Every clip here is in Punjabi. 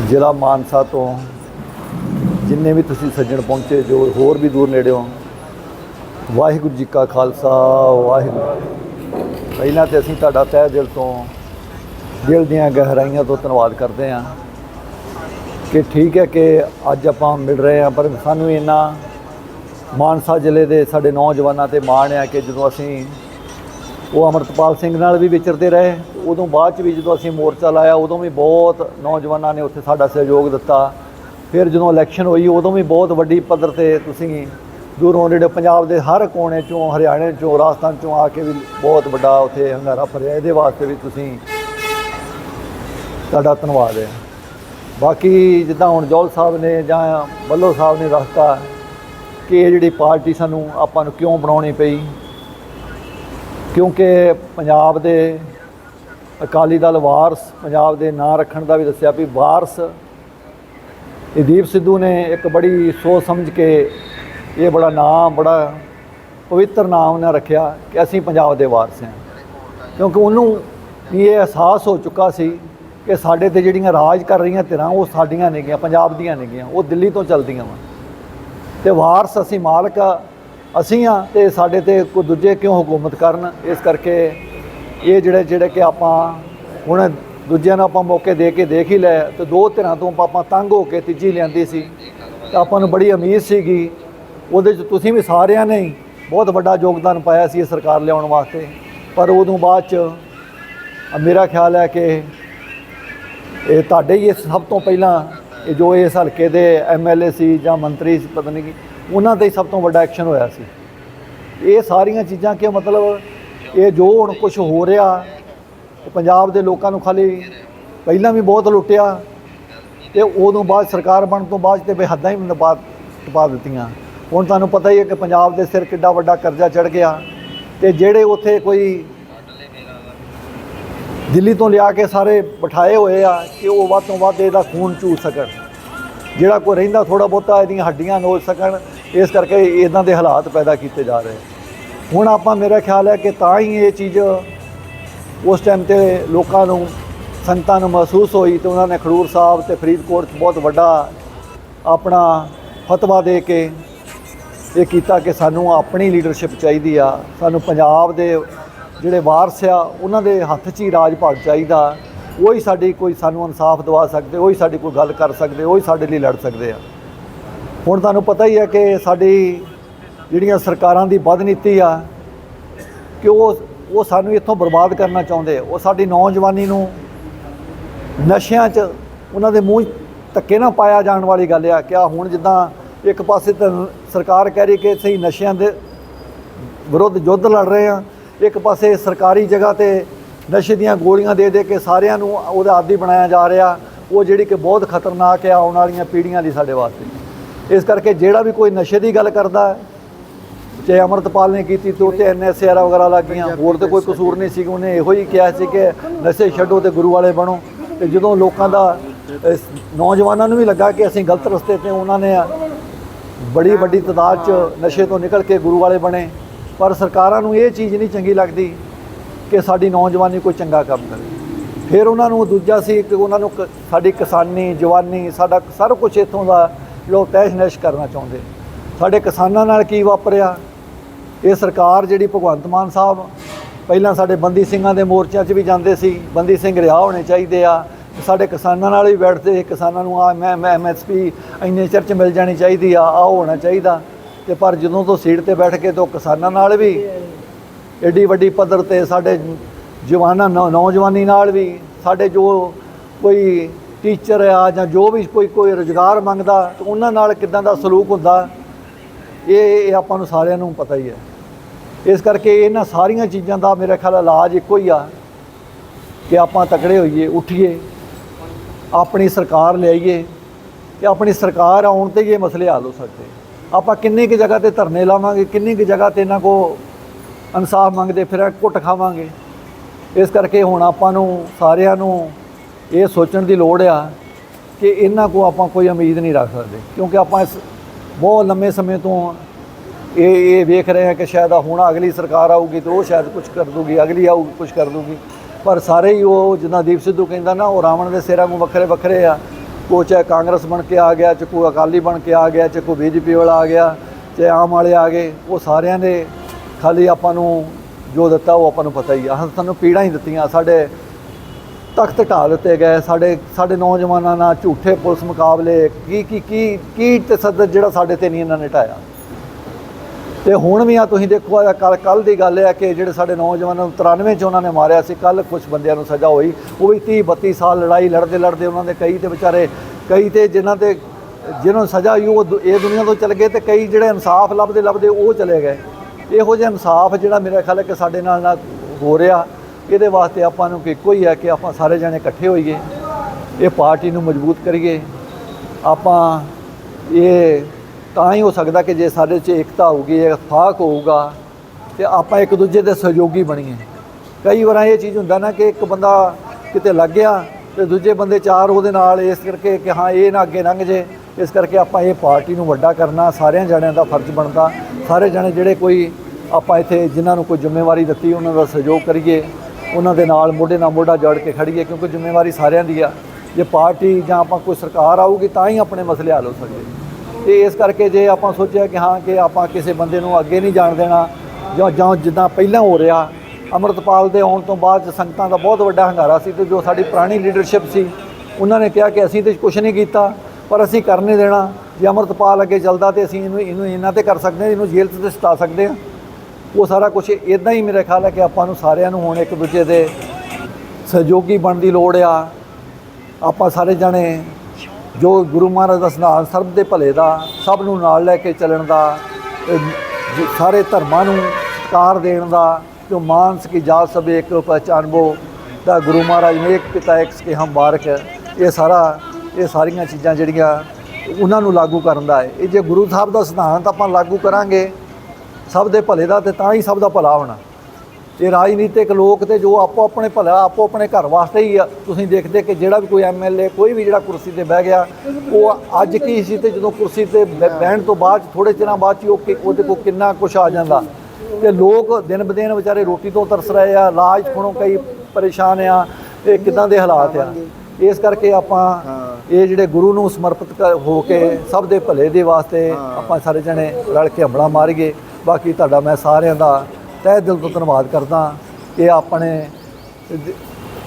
ਜ਼ਿਲ੍ਹਾ ਮਾਨਸਾ ਤੋਂ ਜਿੰਨੇ ਵੀ ਤੁਸੀਂ ਸੱਜਣ ਪਹੁੰਚੇ ਜੋ ਹੋਰ ਵੀ ਦੂਰ ਨੇੜੇ ਹੋ, ਵਾਹਿਗੁਰੂ ਜੀ ਕਾ ਖਾਲਸਾ, ਵਾਹਿਗੁਰੂ। ਪਹਿਲਾਂ ਤੇ ਅਸੀਂ ਤੁਹਾਡਾ ਤਹਿ ਦਿਲ ਤੋਂ, ਦਿਲ ਦੀਆਂ ਗਹਿਰਾਈਆਂ ਤੋਂ ਧੰਨਵਾਦ ਕਰਦੇ ਹਾਂ ਕਿ ਠੀਕ ਹੈ ਕਿ ਅੱਜ ਆਪਾਂ ਮਿਲ ਰਹੇ ਹਾਂ, ਪਰ ਸਾਨੂੰ ਇੰਨਾ ਮਾਨਸਾ ਜ਼ਿਲ੍ਹੇ ਦੇ ਸਾਡੇ ਨੌਜਵਾਨਾਂ ਤੇ ਮਾਣ ਹੈ ਕਿ ਜਦੋਂ ਅਸੀਂ ਉਹ ਅਮਰਤਪਾਲ ਸਿੰਘ ਨਾਲ ਵੀ ਵਿਚਰਦੇ ਰਹੇ। ਉਦੋਂ ਬਾਅਦ ਚ ਵੀ ਜਦੋਂ ਅਸੀਂ ਮੋਰਚਾ ਲਾਇਆ, ਉਦੋਂ ਵੀ ਬਹੁਤ ਨੌਜਵਾਨਾਂ ਨੇ ਉੱਥੇ ਸਾਡਾ ਸਹਿਯੋਗ ਦਿੱਤਾ। ਫਿਰ ਜਦੋਂ ਇਲੈਕਸ਼ਨ ਹੋਈ, ਉਦੋਂ ਵੀ ਬਹੁਤ ਵੱਡੀ ਪੱਧਰ ਤੇ ਤੁਸੀਂ ਦੂਰੋਂ ਜਿਹੜੇ ਪੰਜਾਬ ਦੇ ਹਰ ਕੋਨੇ ਚੋਂ, ਹਰਿਆਣੇ ਚੋਂ, ਰਾਜਸਥਾਨ ਚੋਂ ਆ ਕੇ ਵੀ ਬਹੁਤ ਵੱਡਾ ਉੱਥੇ ਹੰਗਾਰਾ ਭਰਿਆ। ਇਹਦੇ ਵਾਸਤੇ ਵੀ ਤੁਸੀਂ ਤੁਹਾਡਾ ਧੰਨਵਾਦ ਹੈ। ਬਾਕੀ ਜਿੱਦਾਂ ਹੁਣ ਜੋਲ ਸਾਹਿਬ ਨੇ ਜਾਂ ਬੱਲੋ ਸਾਹਿਬ ਨੇ ਦੱਸਤਾ ਕਿ ਇਹ ਜਿਹੜੀ ਪਾਰਟੀ ਸਾਨੂੰ ਆਪਾਂ ਨੂੰ ਕਿਉਂ ਬਣਾਉਣੀ ਪਈ ਕਿਉਂਕਿ ਪੰਜਾਬ ਦੇ ਅਕਾਲੀ ਦਲ ਵਾਰਸ ਪੰਜਾਬ ਦੇ ਨਾਂ ਰੱਖਣ ਦਾ ਵੀ ਦੱਸਿਆ ਵੀ ਵਾਰਸ ਦੀਪ ਸਿੱਧੂ ਨੇ ਇੱਕ ਬੜੀ ਸੋਚ ਸਮਝ ਕੇ ਇਹ ਬੜਾ ਨਾਮ ਬੜਾ ਪਵਿੱਤਰ ਨਾਮ ਉਹਨਾਂ ਰੱਖਿਆ ਕਿ ਅਸੀਂ ਪੰਜਾਬ ਦੇ ਵਾਰਸ ਹਾਂ। ਕਿਉਂਕਿ ਉਹਨੂੰ ਵੀ ਇਹ ਅਹਿਸਾਸ ਹੋ ਚੁੱਕਾ ਸੀ ਕਿ ਸਾਡੇ ਤੇ ਜਿਹੜੀਆਂ ਰਾਜ ਕਰ ਰਹੀਆਂ ਧਿਰਾਂ ਉਹ ਸਾਡੀਆਂ ਨੇਗੀਆਂ ਪੰਜਾਬ ਦੀਆਂ ਨੇਗੀਆਂ ਉਹ ਦਿੱਲੀ ਤੋਂ ਚੱਲਦੀਆਂ ਵਾ। ਤੇ ਵਾਰਸ ਅਸੀਂ ਮਾਲਕ ਆ, ਅਸੀਂ ਆ ਤੇ ਸਾਡੇ ਤੇ ਕੋਈ ਦੂਜੇ ਕਿਉਂ ਹਕੂਮਤ ਕਰਨ? ਇਸ ਕਰਕੇ ਇਹ ਜਿਹੜੇ ਜਿਹੜੇ ਕਿ ਆਪਾਂ ਹੁਣ ਦੂਜਿਆਂ ਨੂੰ ਆਪਾਂ ਮੌਕੇ ਦੇ ਕੇ ਦੇਖ ਹੀ ਲੈ ਤੇ ਦੋ ਧਿਰਾਂ ਤੋਂ ਆਪਾਂ ਤੰਗ ਹੋ ਕੇ ਤੀਜੀ ਲਿਆਂਦੀ ਸੀ। ਤੇ ਆਪਾਂ ਨੂੰ ਬੜੀ ਉਮੀਦ ਸੀਗੀ। ਉਹਦੇ ਚ ਤੁਸੀਂ ਵੀ ਸਾਰਿਆਂ ਨੇ ਬਹੁਤ ਵੱਡਾ ਯੋਗਦਾਨ ਪਾਇਆ ਸੀ ਇਹ ਸਰਕਾਰ ਲਿਆਉਣ ਵਾਸਤੇ। ਪਰ ਉਦੋਂ ਬਾਅਦ ਚ ਮੇਰਾ ਖਿਆਲ ਹੈ ਕਿ ਇਹ ਤੁਹਾਡੇ ਹੀ ਇਹ ਸਭ ਤੋਂ ਪਹਿਲਾਂ ਇਹ ਜੋ ਇਸ ਹਲਕੇ ਦੇ ਐਮਐਲਏ ਸੀ ਜਾਂ ਮੰਤਰੀ ਸੀ, ਪਤਾ ਨਹੀਂ ਉਹਨਾਂ ਤੇ ਸਭ ਤੋਂ ਵੱਡਾ ਐਕਸ਼ਨ ਹੋਇਆ ਸੀ। ਇਹ ਸਾਰੀਆਂ ਚੀਜ਼ਾਂ ਕਿ ਮਤਲਬ ਇਹ ਜੋ ਹੁਣ ਕੁਝ ਹੋ ਰਿਹਾ ਪੰਜਾਬ ਦੇ ਲੋਕਾਂ ਨੂੰ ਖਾਲੀ ਪਹਿਲਾਂ ਵੀ ਬਹੁਤ ਲੁੱਟਿਆ, ਤੇ ਉਦੋਂ ਬਾਅਦ ਸਰਕਾਰ ਬਣਨ ਤੋਂ ਬਾਅਦ ਤੇ ਬੇਹੱਦਾਂ ਹੀ ਨਪਾ ਟਪਾ ਦਿੱਤੀਆਂ। ਹੁਣ ਤੁਹਾਨੂੰ ਪਤਾ ਹੀ ਹੈ ਕਿ ਪੰਜਾਬ ਦੇ ਸਿਰ ਕਿੱਡਾ ਵੱਡਾ ਕਰਜ਼ਾ ਚੜ ਗਿਆ, ਤੇ ਜਿਹੜੇ ਉੱਥੇ ਕੋਈ ਦਿੱਲੀ ਤੋਂ ਲਿਆ ਕੇ ਸਾਰੇ ਬਿਠਾਏ ਹੋਏ ਆ, ਕਿ ਉਹ ਵੱਧ ਤੋਂ ਵੱਧ ਇਹਦਾ ਖੂਨ ਚੂਸ ਸਕਣ। ਜਿਹੜਾ ਕੋਈ ਰਹਿੰਦਾ ਥੋੜਾ ਬਹੁਤਾ, ਇਹਦੀਆਂ ਹੱਡੀਆਂ ਨੋਚ ਸਕਣ ਇਸ ਕਰਕੇ ਇਦਾਂ ਦੇ ਹਾਲਾਤ ਪੈਦਾ ਕੀਤੇ ਜਾ ਰਹੇ। ਹੁਣ ਆਪਾਂ ਮੇਰਾ ਖਿਆਲ ਹੈ ਕਿ ਤਾਂ ਹੀ ਇਹ ਚੀਜ਼ ਉਸ ਟਾਈਮ ਤੇ ਲੋਕਾਂ ਨੂੰ, ਸੰਗਤਾਂ ਨੂੰ ਮਹਿਸੂਸ ਹੋਈ ਤੇ ਉਹਨਾਂ ਨੇ ਖਡੂਰ ਸਾਹਿਬ ਤੇ ਫਰੀਦਕੋਟ 'ਚ ਬਹੁਤ ਵੱਡਾ ਆਪਣਾ ਫਤਵਾ ਦੇ ਕੇ ਇਹ ਕੀਤਾ ਕਿ ਸਾਨੂੰ ਆਪਣੀ ਲੀਡਰਸ਼ਿਪ ਚਾਹੀਦੀ ਆ। ਸਾਨੂੰ ਪੰਜਾਬ ਦੇ ਜਿਹੜੇ ਵਾਰਸ ਆ, ਉਹਨਾਂ ਦੇ ਹੱਥ 'ਚ ਹੀ ਰਾਜ ਭਾਗ ਚਾਹੀਦਾ। ਉਹੀ ਸਾਡੀ ਕੋਈ ਸਾਨੂੰ ਇਨਸਾਫ ਦਵਾ ਸਕਦੇ, ਉਹੀ ਸਾਡੀ ਕੋਈ ਗੱਲ ਕਰ ਸਕਦੇ, ਉਹੀ ਸਾਡੇ ਲਈ ਲੜ ਸਕਦੇ ਆ। ਹੁਣ ਤੁਹਾਨੂੰ ਪਤਾ ਹੀ ਹੈ ਕਿ ਸਾਡੀ ਜਿਹੜੀਆਂ ਸਰਕਾਰਾਂ ਦੀ ਬਦਨੀਤੀ ਆ ਕਿ ਉਹ ਉਹ ਸਾਨੂੰ ਇੱਥੋਂ ਬਰਬਾਦ ਕਰਨਾ ਚਾਹੁੰਦੇ ਉਹ ਸਾਡੀ ਨੌਜਵਾਨੀ ਨੂੰ ਨਸ਼ਿਆਂ 'ਚ ਉਹਨਾਂ ਦੇ ਮੂੰਹ ਧੱਕੇ ਨਾ ਪਾਇਆ ਜਾਣ ਵਾਲੀ ਗੱਲ ਆ। ਕਿ ਆ ਹੁਣ ਜਿੱਦਾਂ ਇੱਕ ਪਾਸੇ ਤਾਂ ਸਰਕਾਰ ਕਹਿ ਰਹੀ ਕਿ ਸਹੀ ਨਸ਼ਿਆਂ ਦੇ ਵਿਰੁੱਧ ਯੁੱਧ ਲੜ ਰਹੇ ਆ। ਇੱਕ ਪਾਸੇ ਸਰਕਾਰੀ ਜਗ੍ਹਾ ਤੇ ਨਸ਼ੇ ਦੀਆਂ ਗੋਲੀਆਂ ਦੇ ਦੇ ਕੇ ਸਾਰਿਆਂ ਨੂੰ ਉਹਦਾ ਆਦੀ ਬਣਾਇਆ ਜਾ ਰਿਹਾ। ਉਹ ਜਿਹੜੀ ਕਿ ਬਹੁਤ ਖਤਰਨਾਕ ਹੈ ਆਉਣ ਵਾਲੀਆਂ ਪੀੜ੍ਹੀਆਂ ਲਈ ਸਾਡੇ ਵਾਸਤੇ। ਇਸ ਕਰਕੇ ਜਿਹੜਾ ਵੀ ਕੋਈ ਨਸ਼ੇ ਦੀ ਗੱਲ ਕਰਦਾ ਹੈ ਚਾਹੇ ਅਮਰਤਪਾਲ ਨੇ ਕੀਤੀ ਤੇ ਉੱਤੇ ਐਨਐਸਆਰ ਵਗੈਰਾ ਲੱਗ ਗਈਆਂ ਹੋਰ ਤੇ ਕੋਈ ਕਸੂਰ ਨਹੀਂ ਸੀ ਉਹਨੇ ਇਹੋ ਹੀ ਕਿਹਾ ਸੀ ਕਿ ਨਸ਼ੇ ਛੱਡੋ ਤੇ ਗੁਰੂ ਵਾਲੇ ਬਣੋ। ਤੇ ਜਦੋਂ ਲੋਕਾਂ ਦਾ ਨੌਜਵਾਨਾਂ ਨੂੰ ਵੀ ਲੱਗਾ ਕਿ ਅਸੀਂ ਗਲਤ ਰਸਤੇ ਤੇ ਉਹਨਾਂ ਨੇ ਬੜੀ ਵੱਡੀ ਤਾਦਾਦ 'ਚ ਨਸ਼ੇ ਤੋਂ ਨਿਕਲ ਕੇ ਗੁਰੂ ਵਾਲੇ ਬਣੇ ਪਰ ਸਰਕਾਰਾਂ ਨੂੰ ਇਹ ਚੀਜ਼ ਨਹੀਂ ਚੰਗੀ ਲੱਗਦੀ ਕਿ ਸਾਡੀ ਨੌਜਵਾਨੀ ਕੋਈ ਚੰਗਾ ਕੰਮ ਕਰੇ। ਫਿਰ ਉਹਨਾਂ ਨੂੰ ਦੂਜਾ ਸੀ ਕਿ ਉਹਨਾਂ ਨੂੰ ਸਾਡੀ ਕਿਸਾਨੀ ਜਵਾਨੀ ਸਾਡਾ ਸਾਰਾ ਕੁਝ ਇੱਥੋਂ ਦਾ ਲੋਕ ਤਹਿਸ਼ ਨਹਿਸ਼ ਕਰਨਾ ਚਾਹੁੰਦੇ ਸਾਡੇ ਕਿਸਾਨਾਂ ਨਾਲ ਕੀ ਵਾਪਰਿਆ? ਇਹ ਸਰਕਾਰ ਜਿਹੜੀ ਭਗਵੰਤ ਮਾਨ ਸਾਹਿਬ ਪਹਿਲਾਂ ਸਾਡੇ ਬੰਦੀ ਸਿੰਘਾਂ ਦੇ ਮੋਰਚਿਆਂ 'ਚ ਵੀ ਜਾਂਦੇ ਸੀ, ਬੰਦੀ ਸਿੰਘ ਰਿਹਾ ਹੋਣੇ ਚਾਹੀਦੇ ਆ। ਸਾਡੇ ਕਿਸਾਨਾਂ ਨਾਲ ਵੀ ਬੈਠਦੇ ਕਿਸਾਨਾਂ ਨੂੰ ਆ, ਮੈਂ ਮੈਂ ਐਮਐਸਪੀ ਇੰਨੇ ਚਿਰ 'ਚ ਮਿਲ ਜਾਣੀ ਚਾਹੀਦੀ ਆ ਆ ਹੋਣਾ ਚਾਹੀਦਾ। ਤੇ ਪਰ ਜਦੋਂ ਤੋਂ ਸੀਟ ਤੇ ਬੈਠ ਕੇ ਤੋਂ ਕਿਸਾਨਾਂ ਨਾਲ ਵੀ ਐਡੀ ਵੱਡੀ ਪੱਧਰ ਤੇ ਸਾਡੇ ਜਵਾਨਾਂ ਨੌ- ਨੌਜਵਾਨੀ ਨਾਲ ਵੀ ਸਾਡੇ ਜੋ ਕੋਈ ਟੀਚਰ ਆ ਜਾਂ ਜੋ ਵੀ ਕੋਈ ਕੋਈ ਰੁਜ਼ਗਾਰ ਮੰਗਦਾ, ਤਾਂ ਉਹਨਾਂ ਨਾਲ ਕਿਦਾਂ ਦਾ ਸਲੂਕ ਹੁੰਦਾ, ਇਹ ਇਹ ਆਪਾਂ ਨੂੰ ਸਾਰਿਆਂ ਨੂੰ ਪਤਾ ਹੀ ਹੈ। ਇਸ ਕਰਕੇ ਇਹਨਾਂ ਸਾਰੀਆਂ ਚੀਜ਼ਾਂ ਦਾ ਮੇਰੇ ਖਿਆਲ ਇਲਾਜ ਇੱਕੋ ਹੀ ਆ, ਕਿ ਆਪਾਂ ਤਕੜੇ ਹੋਈਏ, ਉੱਠੀਏ, ਆਪਣੀ ਸਰਕਾਰ ਲਿਆਈਏ ਕਿ ਆਪਣੀ ਸਰਕਾਰ ਆਉਣ ਤੇ ਹੀ ਇਹ ਮਸਲੇ ਹੱਲ ਹੋ ਸਕਦੇ। ਆਪਾਂ ਕਿੰਨੀ ਕੁ ਜਗ੍ਹਾ ਤੇ ਧਰਨੇ ਲਾਵਾਂਗੇ, ਕਿੰਨੀ ਕੁ ਜਗ੍ਹਾ ਤੇ ਇਹਨਾਂ ਕੋ ਇਨਸਾਫ ਮੰਗਦੇ, ਫਿਰ ਘੁੱਟ ਖਾਵਾਂਗੇ। ਇਸ ਕਰਕੇ ਹੁਣ ਆਪਾਂ ਨੂੰ ਸਾਰਿਆਂ ਨੂੰ ਇਹ ਸੋਚਣ ਦੀ ਲੋੜ ਆ ਕਿ ਇਹਨਾਂ ਕੋ ਆਪਾਂ ਕੋਈ ਉਮੀਦ ਨਹੀਂ ਰੱਖ ਸਕਦੇ, ਕਿਉਂਕਿ ਆਪਾਂ ਇਸ ਬਹੁਤ ਲੰਮੇ ਸਮੇਂ ਤੋਂ ਇਹ ਇਹ ਵੇਖ ਰਹੇ ਹਾਂ ਕਿ ਸ਼ਾਇਦ ਹੁਣ ਅਗਲੀ ਸਰਕਾਰ ਆਊਗੀ ਤੇ ਉਹ ਸ਼ਾਇਦ ਕੁਝ ਕਰ ਦੂਗੀ, ਅਗਲੀ ਆਊਗੀ ਕੁਝ ਕਰ ਦੂਗੀ। ਪਰ ਸਾਰੇ ਹੀ ਉਹ ਜਿੱਦਾਂ ਦੀਪ ਸਿੱਧੂ ਕਹਿੰਦਾ ਨਾ, ਉਹ ਰਾਵਣ ਦੇ ਸਿਰਾਂ ਨੂੰ ਵੱਖਰੇ ਵੱਖਰੇ ਆ। ਕੋ ਚਾਹੇ ਕਾਂਗਰਸ ਬਣ ਕੇ ਆ ਗਿਆ, ਚਾਹੇ ਕੋਈ ਅਕਾਲੀ ਬਣ ਕੇ ਆ ਗਿਆ, ਚਾਹੇ ਕੋਈ ਬੀਜੇਪੀ ਵਾਲਾ ਆ ਗਿਆ, ਚਾਹੇ ਆਮ ਵਾਲੇ ਆ ਗਏ, ਉਹ ਸਾਰਿਆਂ ਦੇ ਖਾਲੀ ਆਪਾਂ ਨੂੰ ਜੋ ਦਿੱਤਾ ਉਹ ਆਪਾਂ ਨੂੰ ਪਤਾ ਹੀ ਆ। ਸਾਨੂੰ ਪੀੜਾਂ ਹੀ ਦਿੱਤੀਆਂ, ਸਾਡੇ ਤਖਤ ਢਾਹ ਦਿੱਤੇ ਗਏ। ਸਾਡੇ ਸਾਡੇ ਨੌਜਵਾਨਾਂ ਨਾਲ ਝੂਠੇ ਪੁਲਿਸ ਮੁਕਾਬਲੇ, ਕੀ ਕੀ ਕੀ ਕੀ ਤਸੱਦਦ ਜਿਹੜਾ ਸਾਡੇ ਤੇ ਨਹੀਂ ਇਹਨਾਂ ਨੇ ਢਾਇਆ? ਤੇ ਹੁਣ ਵੀ ਆ ਤੁਸੀਂ ਦੇਖੋ, ਆ ਕੱਲ ਕੱਲ ਦੀ ਗੱਲ ਹੈ ਕਿ ਜਿਹੜੇ ਸਾਡੇ ਨੌਜਵਾਨਾਂ ਨੂੰ 93 ਚ ਉਹਨਾਂ ਨੇ ਮਾਰਿਆ ਸੀ, ਕੱਲ ਕੁਝ ਬੰਦਿਆਂ ਨੂੰ ਸਜ਼ਾ ਹੋਈ। ਉਹ ਵੀ 30 32 ਸਾਲ ਲੜਾਈ ਲੜਦੇ ਲੜਦੇ ਉਹਨਾਂ ਦੇ ਕਈ ਤੇ ਵਿਚਾਰੇ, ਕਈ ਤੇ ਜਿਨ੍ਹਾਂ ਤੇ ਜਿਹਨਾਂ ਨੂੰ ਸਜ਼ਾ ਹੋਈ, ਉਹ ਦੁ- ਇਹ ਦੁਨੀਆ ਤੋਂ ਚਲੇ ਗਏ ਤੇ ਕਈ ਜਿਹੜੇ ਇਨਸਾਫ ਲੱਭਦੇ ਲੱਭਦੇ ਉਹ ਚਲੇ ਗਏ। ਇਹੋ ਜਿਹਾ ਇਨਸਾਫ ਜਿਹੜਾ ਮੇਰਾ ਖਿਆਲ ਹੈ ਕਿ ਸਾਡੇ ਨਾਲ ਨਾਲ ਹੋ ਰਿਹਾ। ਇਹਦੇ ਵਾਸਤੇ ਆਪਾਂ ਨੂੰ ਇੱਕੋ ਹੀ ਹੈ ਕਿ ਆਪਾਂ ਸਾਰੇ ਜਣੇ ਇਕੱਠੇ ਹੋਈਏ, ਇਹ ਪਾਰਟੀ ਨੂੰ ਮਜ਼ਬੂਤ ਕਰੀਏ। ਆਪਾਂ ਇਹ ਤਾਂ ਹੀ ਹੋ ਸਕਦਾ ਕਿ ਜੇ ਸਾਡੇ 'ਚ ਏਕਤਾ ਹੋਊਗੀ, ਇਤਫਾਕ ਹੋਊਗਾ, ਤੇ ਆਪਾਂ ਇੱਕ ਦੂਜੇ ਦੇ ਸਹਿਯੋਗੀ ਬਣੀਏ। ਕਈ ਵਾਰ ਇਹ ਚੀਜ਼ ਹੁੰਦਾ ਨਾ ਕਿ ਇੱਕ ਬੰਦਾ ਕਿਤੇ ਲੱਗ ਗਿਆ ਤੇ ਦੂਜੇ ਬੰਦੇ ਚਾਰ ਉਹਦੇ ਨਾਲ, ਇਸ ਕਰਕੇ ਕਿ ਹਾਂ, ਇਹ ਨਾ ਅੱਗੇ ਲੰਘ ਜੇ। ਇਸ ਕਰਕੇ ਆਪਾਂ ਇਹ ਪਾਰਟੀ ਨੂੰ ਵੱਡਾ ਕਰਨਾ, ਸਾਰਿਆਂ ਜਣਿਆਂ ਦਾ ਫਰਜ਼ ਬਣਦਾ। ਸਾਰੇ ਜਣੇ ਜਿਹੜੇ ਕੋਈ ਆਪਾਂ ਇੱਥੇ ਜਿਨ੍ਹਾਂ ਨੂੰ ਕੋਈ ਜ਼ਿੰਮੇਵਾਰੀ ਦਿੱਤੀ, ਉਹਨਾਂ ਦਾ ਸਹਿਯੋਗ ਕਰੀਏ। ਉਹਨਾਂ ਦੇ ਨਾਲ ਮੋਢੇ ਨਾਲ ਮੋਢਾ ਜੋੜ ਕੇ ਖੜੀਏ, ਕਿਉਂਕਿ ਜ਼ਿੰਮੇਵਾਰੀ ਸਾਰਿਆਂ ਦੀ ਆ। ਜੇ ਪਾਰਟੀ ਜਾਂ ਆਪਾਂ ਕੋਈ ਸਰਕਾਰ ਆਊਗੀ, ਤਾਂ ਹੀ ਆਪਣੇ ਮਸਲੇ ਹੱਲ ਹੋ ਸਕਦੇ। ਤੇ ਇਸ ਕਰਕੇ ਜੇ ਆਪਾਂ ਸੋਚਿਆ ਕਿ ਹਾਂ, ਕਿ ਆਪਾਂ ਕਿਸੇ ਬੰਦੇ ਨੂੰ ਅੱਗੇ ਨਹੀਂ ਜਾਣ ਦੇਣਾ, ਜਾਂ ਜਾਂ ਜਿੱਦਾਂ ਪਹਿਲਾਂ ਹੋ ਰਿਹਾ, ਅੰਮ੍ਰਿਤਪਾਲ ਦੇ ਆਉਣ ਤੋਂ ਬਾਅਦ ਸੰਗਤਾਂ ਦਾ ਬਹੁਤ ਵੱਡਾ ਹੰਗਾਰਾ ਸੀ ਤੇ ਜੋ ਸਾਡੀ ਪੁਰਾਣੀ ਲੀਡਰਸ਼ਿਪ ਸੀ, ਉਹਨਾਂ ਨੇ ਕਿਹਾ ਕਿ ਅਸੀਂ ਤੇ ਕੁਝ ਨਹੀਂ ਕੀਤਾ, ਪਰ ਅਸੀਂ ਕਰ ਨਹੀਂ ਦੇਣਾ। ਜੇ ਅੰਮ੍ਰਿਤਪਾਲ ਅੱਗੇ ਚੱਲਦਾ ਤੇ ਅਸੀਂ ਇਹਨੂੰ ਇਹਨੂੰ ਇਹਨਾਂ ਤੇ ਕਰ ਸਕਦੇ ਹਾਂ, ਇਹਨੂੰ ਜੇਲ੍ਹ 'ਚ ਤੇ ਸਟਾ ਸਕਦੇ ਹਾਂ। ਉਹ ਸਾਰਾ ਕੁਝ ਇਦਾਂ ਹੀ ਮੇਰੇ ਖਿਆਲ ਹੈ ਕਿ ਆਪਾਂ ਨੂੰ ਸਾਰਿਆਂ ਨੂੰ ਹੁਣ ਇੱਕ ਦੂਜੇ ਦੇ ਸਹਿਯੋਗੀ ਬਣਨ ਦੀ ਲੋੜ ਆ। ਆਪਾਂ ਸਾਰੇ ਜਾਣੇ ਜੋ ਗੁਰੂ ਮਹਾਰਾਜ ਦਾ ਸਿਧਾਂਤ ਸਰਬ ਦੇ ਭਲੇ ਦਾ, ਸਭ ਨੂੰ ਨਾਲ ਲੈ ਕੇ ਚੱਲਣ ਦਾ ਸਾਰੇ ਧਰਮਾਂ ਨੂੰ ਸਤਿਕਾਰ ਦੇਣ ਦਾ, ਜੋ ਮਾਨਸ ਕੀ ਜਾਤ ਸਭ ਇੱਕ ਪਹਿਚਾਨਬੋ ਦਾ ਗੁਰੂ ਮਹਾਰਾਜ ਨੇ ਇੱਕ ਪਿਤਾ, ਇੱਕ ਕੇ ਹਮ ਬਾਰਕ ਇਹ ਸਾਰਾ, ਇਹ ਸਾਰੀਆਂ ਚੀਜ਼ਾਂ ਜਿਹੜੀਆਂ ਉਹਨਾਂ ਨੂੰ ਲਾਗੂ ਕਰਨ ਦਾ ਹੈ। ਇਹ ਜੇ ਗੁਰੂ ਸਾਹਿਬ ਦਾ ਸਿਧਾਂਤ ਆਪਾਂ ਲਾਗੂ ਕਰਾਂਗੇ। ਸਭ ਦੇ ਭਲੇ ਦਾ ਤੇ ਤਾਂ ਹੀ ਸਭ ਦਾ ਭਲਾ ਹੋਣਾ। ਇਹ ਰਾਜਨੀਤਿਕ ਲੋਕ ਤੇ ਜੋ ਆਪੋ ਆਪਣੇ ਭਲਾ ਆਪੋ ਆਪਣੇ ਘਰ ਵਾਸਤੇ ਹੀ ਆ। ਤੁਸੀਂ ਦੇਖਦੇ ਕਿ ਜਿਹੜਾ ਵੀ ਕੋਈ ਐਮਐਲਏ ਕੋਈ ਵੀ ਜਿਹੜਾ ਕੁਰਸੀ ਤੇ ਬਹਿ ਗਿਆ ਉਹ ਅੱਜ ਕੀ ਸੀ ਤੇ ਜਦੋਂ ਕੁਰਸੀ ਤੇ ਬਹਿ- ਬਹਿਣ ਤੋਂ ਬਾਅਦ ਥੋੜੇ ਚਿਰਾਂ ਬਾਅਦ ਹੀ ਉਹ ਕਿ- ਉਹਦੇ ਕੋਲ ਕਿੰਨਾ ਕੁਝ ਆ ਜਾਂਦਾ। ਤੇ ਲੋਕ ਦਿਨ ਬਦਿਨ ਵਿਚਾਰੇ ਰੋਟੀ ਤੋਂ ਤਰਸ ਰਹੇ ਆ ਇਲਾਜ ਕੋਲੋਂ ਕਈ ਪਰੇਸ਼ਾਨ ਆ ਇਹ ਕਿਦਾਂ ਦੇ ਹਾਲਾਤ ਆ। ਇਸ ਕਰਕੇ ਆਪਾਂ ਇਹ ਜਿਹੜੇ ਗੁਰੂ ਨੂੰ ਸਮਰਪਿਤ ਹੋ ਕੇ ਸਭ ਦੇ ਭਲੇ ਦੇ ਵਾਸਤੇ ਆਪਾਂ ਸਾਰੇ ਜਣੇ ਰਲ ਕੇ ਹਮਲਾ ਮਾਰੀਏ। ਬਾਕੀ ਤੁਹਾਡਾ ਮੈਂ ਸਾਰਿਆਂ ਦਾ ਤਹਿ ਦਿਲ ਤੋਂ ਧੰਨਵਾਦ ਕਰਦਾ। ਕਿ ਆਪਣੇ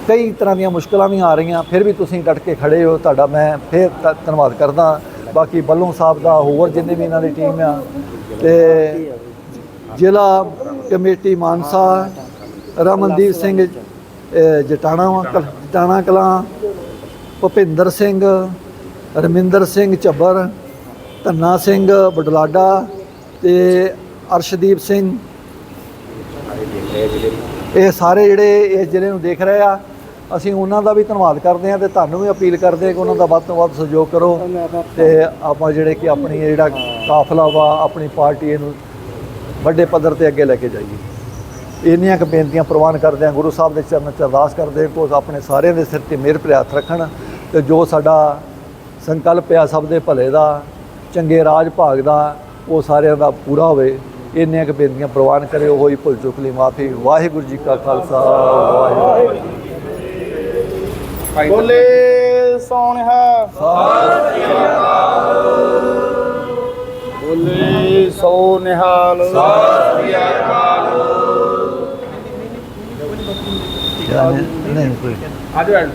ਕਈ ਤਰ੍ਹਾਂ ਦੀਆਂ ਮੁਸ਼ਕਲਾਂ ਵੀ ਆ ਰਹੀਆਂ, ਫਿਰ ਵੀ ਤੁਸੀਂ ਡਟ ਕੇ ਖੜੇ ਹੋ, ਤੁਹਾਡਾ ਮੈਂ ਫਿਰ ਧੰਨਵਾਦ ਕਰਦਾ। ਬਾਕੀ ਬੱਲੋਂ ਸਾਹਿਬ ਦਾ ਹੋਰ ਜਿੰਨੇ ਵੀ ਇਹਨਾਂ ਦੀ ਟੀਮ ਆ, ਤੇ ਜ਼ਿਲ੍ਹਾ ਕਮੇਟੀ ਮਾਨਸਾ, ਰਮਨਦੀਪ ਸਿੰਘ ਜਟਾਣਾ ਜਟਾਣਾ ਕਲਾਂ, ਭੁਪਿੰਦਰ ਸਿੰਘ, ਰਮਿੰਦਰ ਸਿੰਘ ਝੱਬਰ, ਧੰਨਾ ਸਿੰਘ ਬਡਲਾਡਾ ਤੇ ਅਰਸ਼ਦੀਪ ਸਿੰਘ। ਇਹ ਸਾਰੇ ਜਿਹੜੇ ਇਸ ਜ਼ਿਲ੍ਹੇ ਨੂੰ ਦੇਖ ਰਹੇ ਆ, ਅਸੀਂ ਉਹਨਾਂ ਦਾ ਵੀ ਧੰਨਵਾਦ ਕਰਦੇ ਹਾਂ ਤੇ ਤੁਹਾਨੂੰ ਵੀ ਅਪੀਲ ਕਰਦੇ ਹਾਂ ਕਿ ਉਹਨਾਂ ਦਾ ਵੱਧ ਤੋਂ ਵੱਧ ਸਹਿਯੋਗ ਕਰੋ ਤੇ ਆਪਾਂ ਜਿਹੜੇ ਕਿ ਆਪਣੀ ਜਿਹੜਾ ਕਾਫਲਾ ਵਾ, ਆਪਣੀ ਪਾਰਟੀ ਇਹਨੂੰ ਵੱਡੇ ਪੱਧਰ ਤੇ ਅੱਗੇ ਲੈ ਕੇ ਜਾਈਏ। ਇੰਨੀਆਂ ਕੁ ਬੇਨਤੀਆਂ ਪ੍ਰਵਾਨ ਕਰਦੇ ਹਾਂ, ਗੁਰੂ ਸਾਹਿਬ ਦੇ ਚਰਨ ਚ ਅਰਦਾਸ ਕਰਦੇ ਹਾਂ ਕਿ ਆਪਣੇ ਸਾਰਿਆਂ ਦੇ ਸਿਰ ਤੇ ਮਿਹਰ ਭਰਿਆ ਰੱਖਣ ਤੇ ਜੋ ਸਾਡਾ ਸੰਕਲਪ ਆ ਸਭ ਦੇ ਭਲੇ ਦਾ, ਚੰਗੇ ਰਾਜ ਭਾਗ ਦਾ, ਉਹ ਸਾਰਿਆਂ ਦਾ ਪੂਰਾ ਹੋਵੇ। ਇੰਨੀਆਂ ਕੁ ਬੇਨਤੀਆਂ ਪ੍ਰਵਾਨ ਕਰਿਓ ਹੋਈ ਭੁੱਲ ਚੁੱਕ ਲਈ ਮਾਫੀ। ਵਾਹਿਗੁਰੂ ਜੀ ਕਾ ਖਾਲਸਾ ਵਾਹਿਗੁਰੂ ਜੀ ਕੀ ਫਤਿਹ। ਬੋਲੇ ਸੋਨਿਹਾ ਬੋਲੇ ਸੋਨਿਹਾਲ ਨਹੀਂ ਨਹੀਂ ਕੋਈ। ਆਜੋ ਐਡ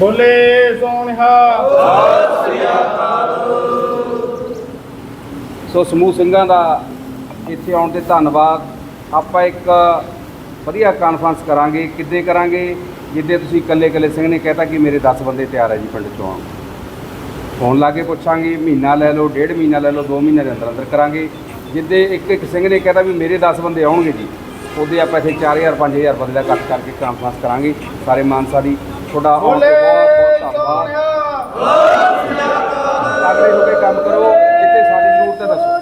ਬੋਲੇ ਸੋਨਿਹਾ ਸੋ ਸਮੂਹ ਸਿੰਘਾਂ ਦਾ ਇੱਥੇ ਆਉਣ ਤੇ ਧੰਨਵਾਦ। ਆਪਾਂ ਇੱਕ ਵਧੀਆ ਕਾਨਫਰੰਸ ਕਰਾਂਗੇ ਕਿੱਦੇ ਕਰਾਂਗੇ ਜਿੱਦੇ ਤੁਸੀਂ ਇਕੱਲੇ ਇਕੱਲੇ ਸਿੰਘ ਨੇ ਕਹਿਤਾ ਕਿ ਮੇਰੇ 10 ਬੰਦੇ ਤਿਆਰ ਹੈ ਜੀ ਪਿੰਡ ਚੋਂ ਆਉਣ। ਫੋਨ ਲਾ ਕੇ ਪੁੱਛਾਂਗੇ ਮਹੀਨਾ ਲੈ ਲਓ ਡੇਢ ਮਹੀਨਾ ਲੈ ਲਓ 2 ਮਹੀਨੇ ਦੇ ਅੰਦਰ ਅੰਦਰ ਕਰਾਂਗੇ। ਜਿੱਦੇ ਇੱਕ ਇੱਕ ਸਿੰਘ ਨੇ ਕਹਿਤਾ ਵੀ ਮੇਰੇ 10 ਬੰਦੇ ਆਉਣਗੇ ਜੀ ਉਹਦੇ ਆਪਾਂ ਇੱਥੇ 4000 5000 ਬੰਦੇ ਦਾ ਇਕੱਠ ਕਰਕੇ ਕਾਨਫਰੰਸ ਕਰਾਂਗੇ ਸਾਰੇ ਮਾਨਸਾ ਦੀ। ਤੁਹਾਡਾ ਅਗਲੇ ਹੋ ਕੇ ਕੰਮ ਕਰੋ ਜਿੱਥੇ ਸਾਡੀ ਜ਼ਰੂਰਤ ਹੈ ਦੱਸੋ।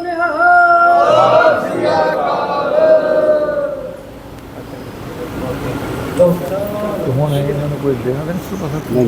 ਹੁਣ ਇਹਨਾਂ ਨੂੰ ਕੋਈ ਦੇਣਾ ਨਹੀਂ ਪਤਾ।